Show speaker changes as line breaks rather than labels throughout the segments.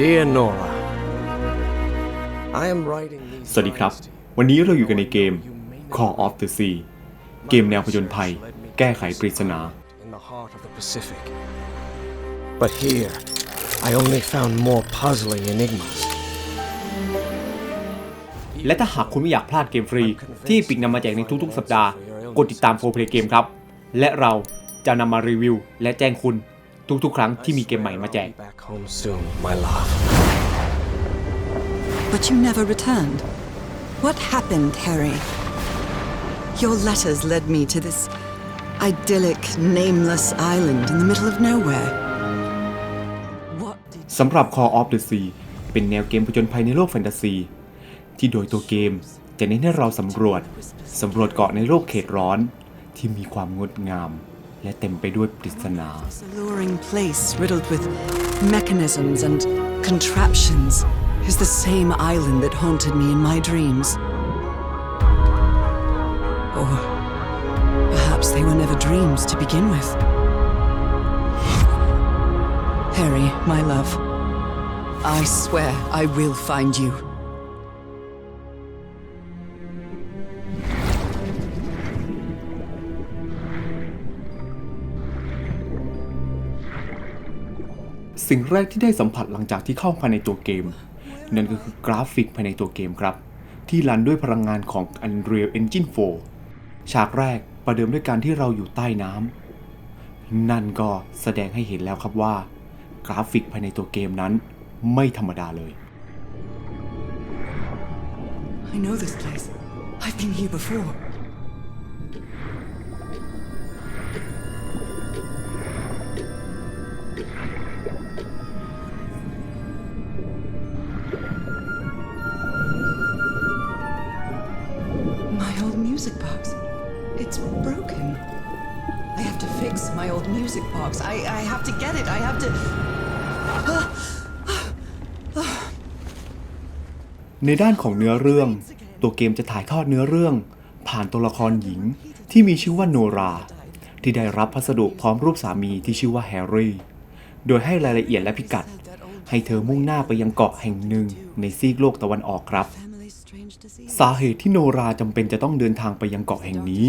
Dear Nora, I am writing these
สวัสดีครับ
lines to you.
วันนี้เราอยู่กันในเกม Call of the Sea เกมแนวผจญภัย แก้ไขปริศนา
in the heart of the Pacific. But here, I only found more puzzling enigmas.
และถ้าหากคุณไม่อยากพลาดเกมฟรี ที่ปิกนำมาแจกในทุกๆ สัปดาห์ กดติดตามโฟร์เพลย์เกมครับ และเราจะนำมารีวิว และแจ้งคุณ ทุกๆ ครั้งที่มีเกมใหม่มาแจก
I'll be back home soon, my love.
But you never returned. What happened, Harry? Your letters led me to this idyllic, nameless island in the middle of nowhere. What did
สำหรับ Call of the Sea เป็นแนวเกมผจญภัยในโลกแฟนตาซี ที่โดยตัวเกมจะเน้นให้เราสำรวจ สำรวจเกาะในโลกเขตร้อนที่มีความงดงาม และเต็มไปด้วยปริศนา
this alluring place riddled with mechanisms and contraptions is the same island that haunted me in my dreams? Or perhaps they were never dreams to begin with. Harry, my love, I swear I will find you.
สิ่งแรกที่ได้สัมผัสหลังจากที่เข้าภายในตัวเกม นั่นก็คือกราฟิกภายในตัวเกมครับ ที่รันด้วยพลังงานของ Unreal Engine 4 ฉากแรกประเดิมด้วยการที่เราอยู่ใต้น้ำนั่นก็แสดงให้เห็นแล้วครับว่า กราฟิกภายในตัวเกมนั้นไม่ธรรมดาเลย
I know this place. I've been here before. Box. I, I have to get it. I have to.
ในด้านของเนื้อเรื่อง ตัวเกมจะถ่ายทอดเนื้อเรื่อง ผ่านตัวละครหญิงที่มีชื่อว่าโนรา ที่ได้รับพัสดุพร้อมรูปสามีที่ชื่อว่าแฮร์รี่ โดยให้รายละเอียดและพิกัด ให้เธอมุ่งหน้าไปยังเกาะแห่งหนึ่งในซีกโลกตะวันออกครับ สาเหตุที่โนราจำเป็นจะต้องเดินทางไปยังเกาะแห่งนี้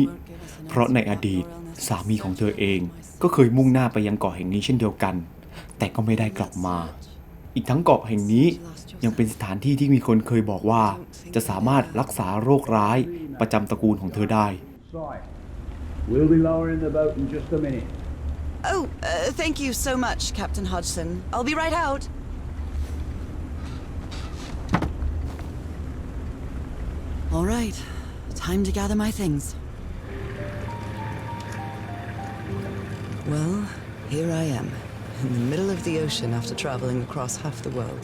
เพราะในอดีตสามีของเธอเองก็เคยมุ่งหน้าไปยังเกาะแห่งนี้เช่นเดียวกัน แต่ก็ไม่ได้กลับมา อีกทั้งเกาะแห่งนี้ยังเป็นสถานที่ที่มีคนเคยบอกว่า จะสามารถรักษาโรคร้ายประจำตระกูลของเธอได้
Sorry. We'll be lowering the boat in just a minute.
Oh, uh, thank you so much, Captain Hodgson. I'll be right out. All right, time to gather my things. Well, here I am, in the middle of the ocean after traveling across half the world.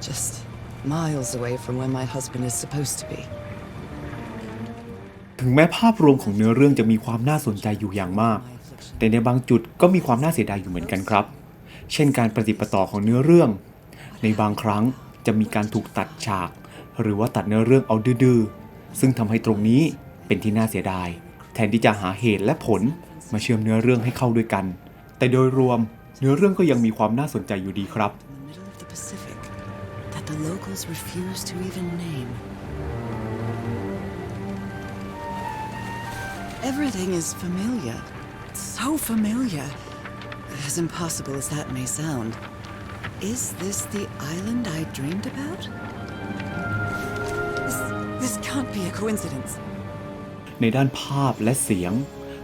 Just miles away from where my husband is supposed to be.
ถึงแม้ภาพรวมของเนื้อเรื่องจะมีความน่าสนใจอยู่อย่างมาก แต่ในบางจุดก็มีความน่าเสียดายอยู่เหมือนกันครับ เช่นการประติปต่อของเนื้อเรื่อง ในบางครั้งจะมีการถูกตัดฉาก หรือว่าตัดเนื้อเรื่องเอาดื้อซึ่งทำให้ตรงนี้เป็นที่น่าเสียดาย แทนที่จะหาเหตุและผลมาเชื่อมเนื้อเรื่องให้เข้าด้วยกัน แต่โดยรวมเนื้อเรื่องก็ยังมีความน่าสนใจอยู่ดีครับ
Is this the island I dreamed about? Can't be a coincidence.
ในด้านภาพและเสียง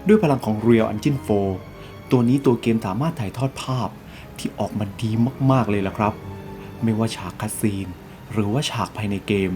ด้วยพลังของ Real Engine 4 ตัวนี้ตัวเกมสามารถถ่ายทอดภาพที่ออกมาดีมากๆเลยละครับ ไม่ว่าฉากคัสซีน หรือว่าฉากภายในเกม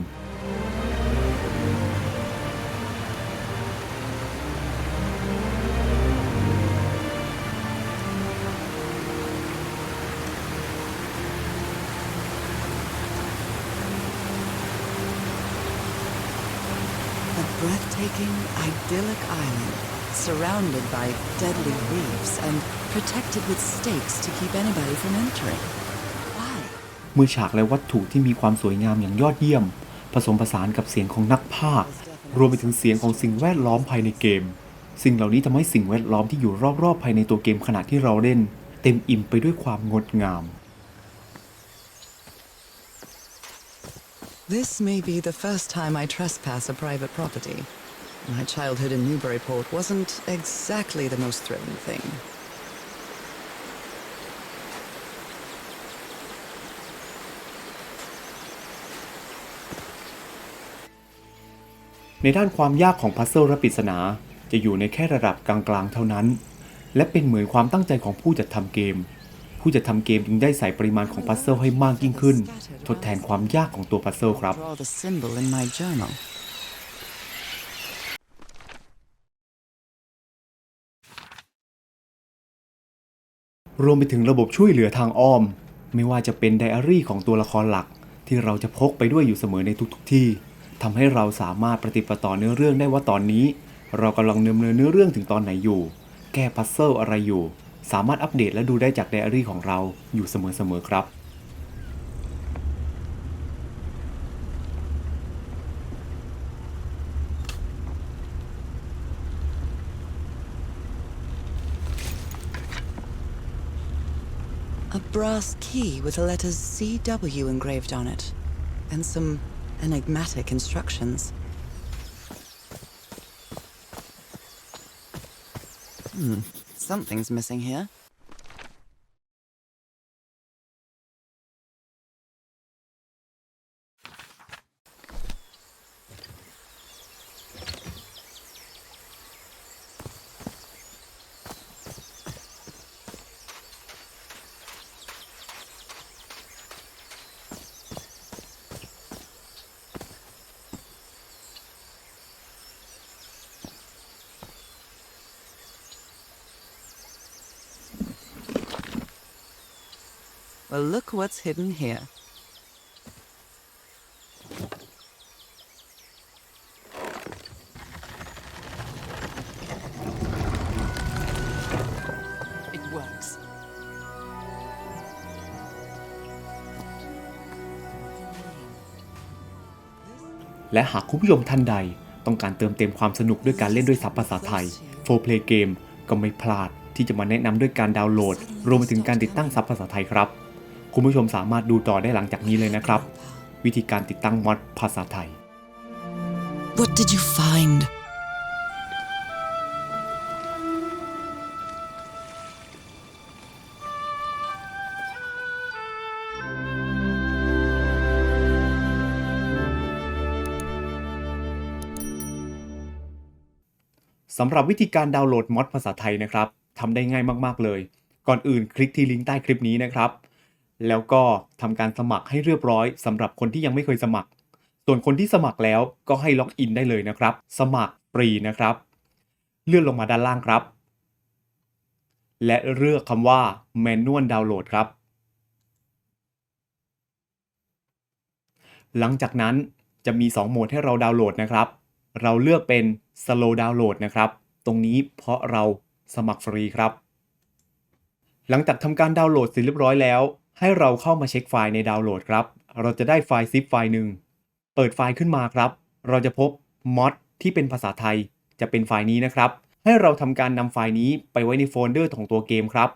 breathtaking, idyllic island surrounded by deadly reefs and protected with stakes to keep anybody from entering. Why?
เมื่อฉากและวัตถุที่มีความสวยงามอย่างยอดเยี่ยม ผสมผสานกับเสียงของนักพากย์รวมไปถึงเสียงของสิ่งแวดล้อมภายในเกม สิ่งเหล่านี้ทำให้สิ่งแวดล้อมที่อยู่รอบๆภายในตัวเกมขณะที่เราเล่น เต็มอิ่มไปด้วยความงดงาม
This may be the first time I trespass a private property. My childhood in Newburyport wasn't exactly the most thrilling thing.
ในด้านความยากของพัซเซิลและปริศนา จะอยู่ในแค่ระดับกลางๆ เท่านั้น และเป็นเหมือนความตั้งใจของผู้จัดทำเกม ผู้จัดทำเกมจึงได้ใส่ปริมาณของพัซเซิลให้มากยิ่งขึ้น ทดแทนความยากของตัวพัซเซิลครับ
Draw the symbol in my journal.
รวมไปถึงระบบช่วยเหลือทางอ้อม ไม่ว่าจะเป็นไดอารี่ของตัวละครหลัก ที่เราจะพกไปด้วยอยู่เสมอในทุกๆที่ทำให้เราสามารถปฏิดประต่อเนื้อเรื่องได้ว่าตอนนี้ เรากำลังดำเนินเนื้อเรื่องถึงตอนไหนอยู่ แก้พัซเซิลอะไรอยู่ สามารถอัปเดตและดูได้จากไดอารี่ของเราอยู่เสมอๆครับ
A brass key with the letters CW engraved on it, and some enigmatic instructions. Hmm, something's missing here. Well, look what's hidden here. It works.
และหากคุณผู้ชมท่านใดต้องการเติมเต็มความสนุกด้วยการเล่นด้วยซับภาษาไทย 4 Play Game ก็ไม่พลาดที่จะมาแนะนำด้วยการดาวน์โหลด รวมไปถึงการติดตั้งซับภาษาไทยครับ คุณผู้ชมสามารถดูต่อได้หลังจากนี้เลยนะครับ วิธีการติดตั้งมอดภาษาไทย
What did you find?
สำหรับวิธีการดาวน์โหลดมอดภาษาไทยนะครับทำได้ง่ายมาก ๆ เลย ก่อนอื่นคลิกที่ลิงก์ใต้คลิปนี้นะครับ แล้วก็ทำการสมัครให้เรียบร้อยสำหรับคนที่ยังไม่เคยสมัคร ส่วนคนที่สมัครแล้วก็ให้ล็อกอินได้เลยนะครับ สมัครฟรีนะครับ เลื่อนลงมาด้านล่างครับ และเลือกคำว่า Manual Download ครับ หลังจากนั้นจะมี 2 โหมดให้เราดาวน์โหลดนะครับ เราเลือกเป็น Slow Download นะครับ ตรงนี้เพราะเราสมัครฟรีครับ หลังจากทำการดาวน์โหลดเสร็จเรียบร้อยแล้ว ให้เราเข้ามาเช็คไฟล์ในดาวน์โหลดครับ เราจะได้ไฟล์ zip ไฟล์หนึ่ง เปิดไฟล์ขึ้นมาครับ เราจะพบมอดที่เป็นภาษาไทย จะเป็นไฟล์นี้นะครับ ให้เราทำการนำไฟล์นี้ไปไว้ในโฟลเดอร์ของตัวเกมครับ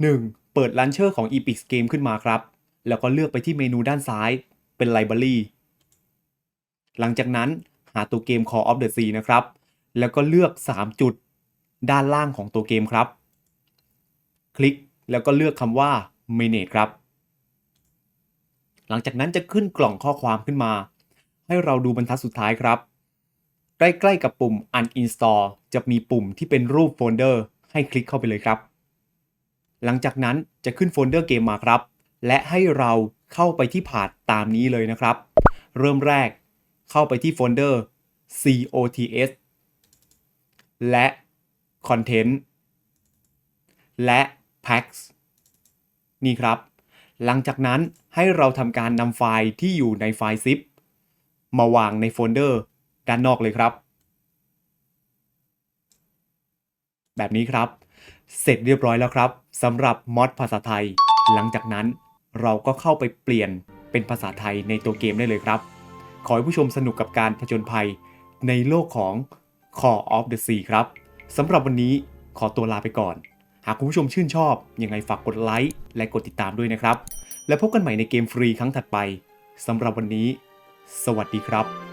1. เปิด Launcher ของ Epix Game ขึ้นมาครับ แล้วก็เลือกไปที่เมนูด้านซ้าย เป็น Library หลังจากนั้นหาตัวเกม Call of the Sea นะครับ แล้วก็เลือก 3 จุด ด้านล่างของตัวเกมครับ คลิกแล้วก็เลือกคำว่า Manage ครับ หลังจากนั้นจะขึ้นกล่องข้อความขึ้นมา ให้เราดูบรรทัดสุดท้ายครับ ใกล้ๆกับปุ่ม Uninstall จะมีปุ่มที่เป็นรูปโฟลเดอร์ ให้คลิกเข้าไปเลยครับ หลังจากนั้นจะขึ้นโฟลเดอร์เกมมาครับ และให้เราเข้าไปที่พาร์ทตามนี้เลยนะครับ เริ่มแรกเข้าไปที่โฟลเดอร์ COTS และ Content และ Packs นี่ครับ หลังจากนั้นให้เราทำการนำไฟล์ที่อยู่ในไฟล์ zip มาวางในโฟลเดอร์ด้านนอกเลยครับ แบบนี้ครับ เสร็จเรียบร้อยแล้วครับสำหรับมอดภาษาไทย หลังจากนั้นเราก็เข้าไปเปลี่ยนเป็นภาษาไทยในตัวเกมได้เลยครับ ขอให้ผู้ชมสนุกกับการผจญภัยในโลกของ Call of the Sea ครับสำหรับวันนี้ขอตัวลาไปก่อน หากคุณผู้ชมชื่นชอบยังไงฝากกดไลค์ และกดติดตามด้วยนะครับ และพบกันใหม่ในเกมฟรีครั้งถัดไปสำหรับวันนี้ สวัสดีครับ